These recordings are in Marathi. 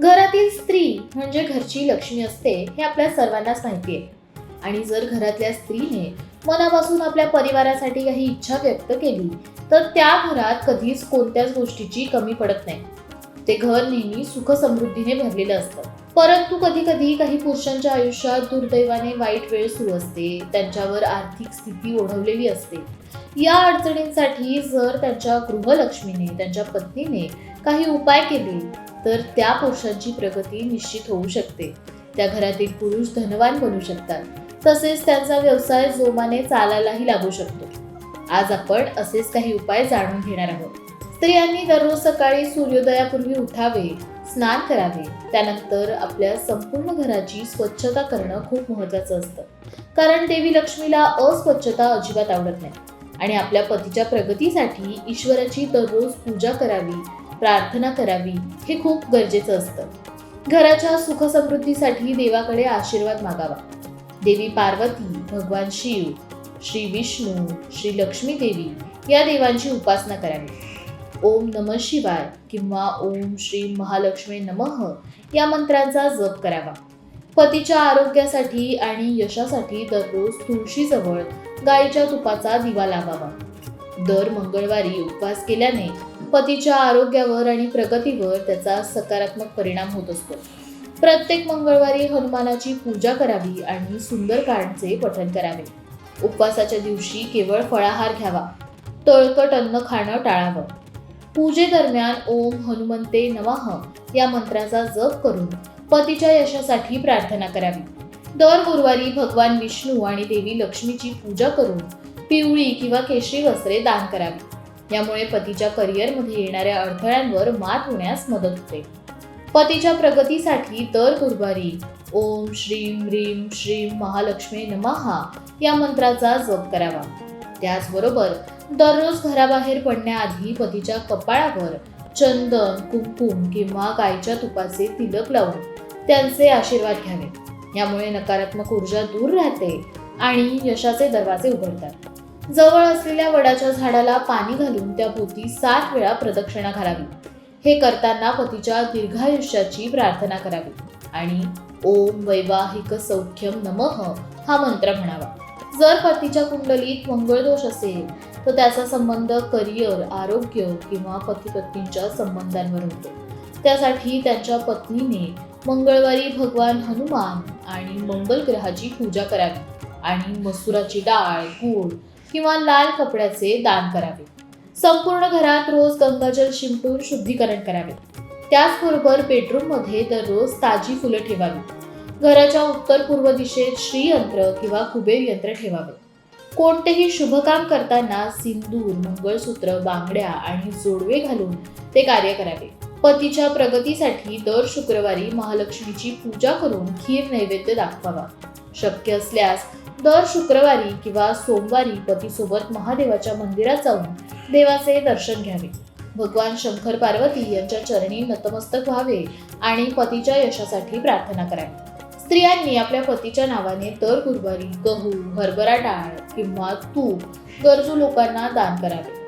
घरातील स्त्री म्हणजे घरची लक्ष्मी असते हे आपल्या सर्वांनाच माहिती आहे. आणि जर घरातल्या स्त्रीने मनापासून आपल्या परिवारासाठी काही इच्छा व्यक्त केली तर त्या घरात कधीच कोणत्याच गोष्टीची कमी पडत नाही. ते घर नेहमी सुख समृद्धीने भरलेलं असतं. परंतु कधी कधी काही पुरुषांच्या आयुष्यात दुर्दैवाने वाईट वेळ सुरू असते त्यांच्यावर आर्थिक स्थिती ओढवलेली असते. या अडचणींसाठी जर त्यांच्या गृहलक्ष्मीने त्यांच्या पत्नीने काही उपाय केले तर त्या पुरुषांची प्रगती निश्चित होऊ शकते. त्या घरातील पुरुष धनवान बनू शकतात. तसेच त्यांचा व्यवसाय जोमाने चालायलाही लागू शकतो. आज आपण असेच काही उपाय जाणून घेणार आहोत. स्त्रियांनी दररोज सकाळी सूर्योदयापूर्वी उठावे स्नान करावे. त्यानंतर आपल्या संपूर्ण घराची स्वच्छता करणं खूप महत्वाचं असतं. कारण देवी लक्ष्मीला अस्वच्छता अजिबात आवडत नाही. आणि आपल्या पतीच्या प्रगतीसाठी ईश्वराची दररोज पूजा करावी प्रार्थना करावी हे खूप गरजेचं असतं. घराच्या सुखसमृद्धीसाठी देवाकडे आशीर्वाद मागावा. देवी पार्वती भगवान शिव श्री विष्णू श्री लक्ष्मी देवी या देवांची उपासना करावी. ओम नम शिवाय किंवा ओम श्री महालक्ष्मी नमः या मंत्रांचा जप करावा. पतीच्या आरोग्यासाठी आणि यशासाठी दररोज तुळशीजवळ गाईच्या तुपाचा दिवा लावावा. दर मंगळवारी उपवास केल्याने पतीच्या आरोग्यावर आणि प्रगतीवर त्याचा सकारात्मक परिणाम होत असतो. प्रत्येक मंगळवारी हनुमानाची पूजा करावी आणि सुंदरकांडचे पठन करावे. उपवासाच्या दिवशी केवळ फळाहार घ्यावा. तळकट अन्न खाणं टाळावं. पूजेदरम्यान ओम हनुमंते नवाह या मंत्राचा जप करून पतीच्या यशासाठी प्रार्थना करावी. दर गुरुवारी भगवान विष्णू आणि देवी लक्ष्मीची पूजा करून पिवळी किंवा केशरी वस्त्रे दान करावी. यामुळे पतीच्या करिअरमध्ये येणाऱ्या अडथळ्यांवर मात होण्यास मदत होते. पतीच्या प्रगतीसाठी दर गुरुवारी ओम श्रीम ह्रीम श्रीम महालक्ष्मी नमहा या मंत्राचा जप करावा. त्याचबरोबर दररोज घराबाहेर पडण्याआधी पतीच्या कपाळावर चंदन कुंकुम किंवा गायच्या तुपाचे तिलक लावून त्यांचे आशीर्वाद घ्यावे. यामुळे नकारात्मक ऊर्जा दूर राहते आणि यशाचे दरवाजे उघडतात. जवळ असलेल्या वडाच्या झाडाला पाणी घालून त्या भोवती सात वेळा प्रदक्षिणा घालावी. हे करताना पतीच्या दीर्घायुष्याची प्रार्थना करावी. आणि ओम वैवाहिक सौख्यम नमः हा मंत्र म्हणावा. जर पतीच्या कुंडलीत मंगळ दोष असेल तर त्याचा संबंध करिअर आरोग्य किंवा पती पत्नींच्या संबंधांवर होतो. त्यासाठी त्यांच्या पत्नीने मंगळवारी भगवान हनुमान आणि मंगल ग्रहाची पूजा करावी. आणि मसुराची डाळ गूळ किंवा लाल कपड्याचे दान करावे. संपूर्ण घरात रोज गंगाजल शिंपडून शुद्धीकरण करावे. त्याचबरोबर बेडरूममध्ये दररोज ताजी फुलं ठेवावी. घराच्या उत्तर पूर्व दिशेत श्रीयंत्र किंवा कुबेर यंत्र ठेवावे. कोणतेही शुभ काम करताना सिंदूर मंगळसूत्र बांगड्या आणि जोडवे घालून ते कार्य करावे. पतीच्या प्रगतीसाठी दर शुक्रवारी महालक्ष्मीची पूजा करून खीर नैवेद्य दाखवावा. शक्य असल्यास दर शुक्रवारी किंवा सोमवारी पतीसोबत महादेवाच्या मंदिरात जाऊन देवाचे दर्शन घ्यावे. भगवान शंकर पार्वती यांच्या चरणी नतमस्तक व्हावे आणि पतीच्या यशासाठी प्रार्थना करावी. स्त्रियांनी आपल्या पतीच्या नावाने दर गुरुवारी गहू हरभरा डाळ किंवा तूप गरजू लोकांना दान करावे.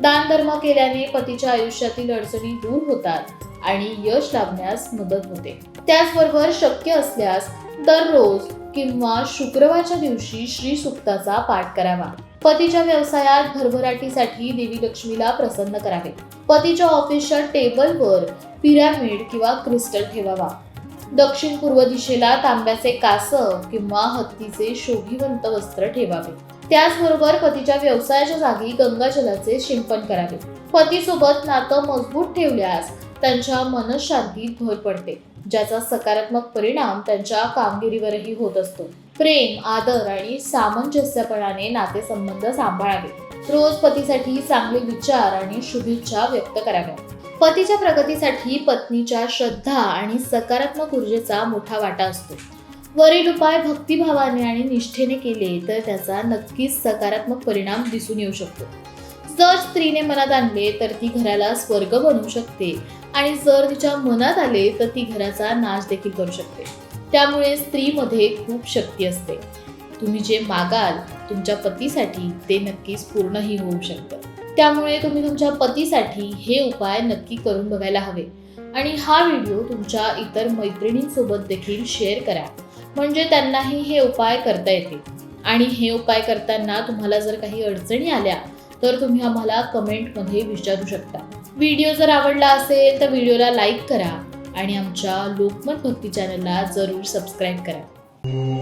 दान धर्म केल्याने पतीच्या आयुष्यातील अडचणी दूर होतात आणि यश लाभण्यास मदत होते. त्याचबरोबर शक्य असल्यास दररोज किंवा शुक्रवारच्या दिवशी श्री सुक्ताचा पाठ करावा. पतीच्या व्यवसायात भरभराटीसाठी देवी लक्ष्मीला प्रसन्न करावे. पतीच्या ऑफिसच्या टेबलवर पिरॅमिड किंवा क्रिस्टल ठेवावा. दक्षिण पूर्व दिशेला तांब्याचे कासव किंवा हत्तीचे शोभिवंत वस्त्र ठेवावे. त्याचबरोबर पतीच्या व्यवसायाच्या जागी गंगाजलाचे शिंपण करावे. पतीसोबत नातं मजबूत ठेवल्यास त्यांच्या मनशांतीत भर पडते ज्याचा सकारात्मक परिणाम त्यांच्या कामगिरीवरही होत असतो. प्रेम आदर आणि सामंजस्यपणाने नातेसंबंध सांभाळावे. रोज पतीसाठी चांगले विचार आणि शुभेच्छा व्यक्त कराव्या. पतीच्या प्रगतीसाठी पत्नीच्या श्रद्धा आणि सकारात्मक ऊर्जेचा मोठा वाटा असतो. वरील उपाय भक्तिभावाने आणि निष्ठेने केले तर त्याचा नक्कीच सकारात्मक परिणाम दिसून येऊ शकतो. जर स्त्रीने मनात आणले तर ती घराला स्वर्ग बनवू शकते. आणि जर तिच्या मनात आले तर ती घराचा नाश देखील करू शकते. त्यामुळे स्त्रीमध्ये खूप शक्ती असते. तुम्ही जे मागाल तुमच्या पतीसाठी ते नक्कीच पूर्णही होऊ शकतं. त्यामुळे तुम्ही तुमच्या पतीसाठी हे उपाय नक्की करून बघायला हवे. आणि हा व्हिडिओ तुमच्या इतर मैत्रिणींसोबत देखील शेअर करा. म्हणजे त्यांनाही हे उपाय करता येतील. आणि हे उपाय करताना तुम्हाला जर काही अडचणी आल्या तर तुम्ही आम्हाला कमेंटमध्ये विचारू शकता. व्हिडिओ जर आवडला असेल तर व्हिडिओला लाईक करा आणि आमच्या लोकमत भक्ती चॅनलला जरूर सबस्क्राईब करा.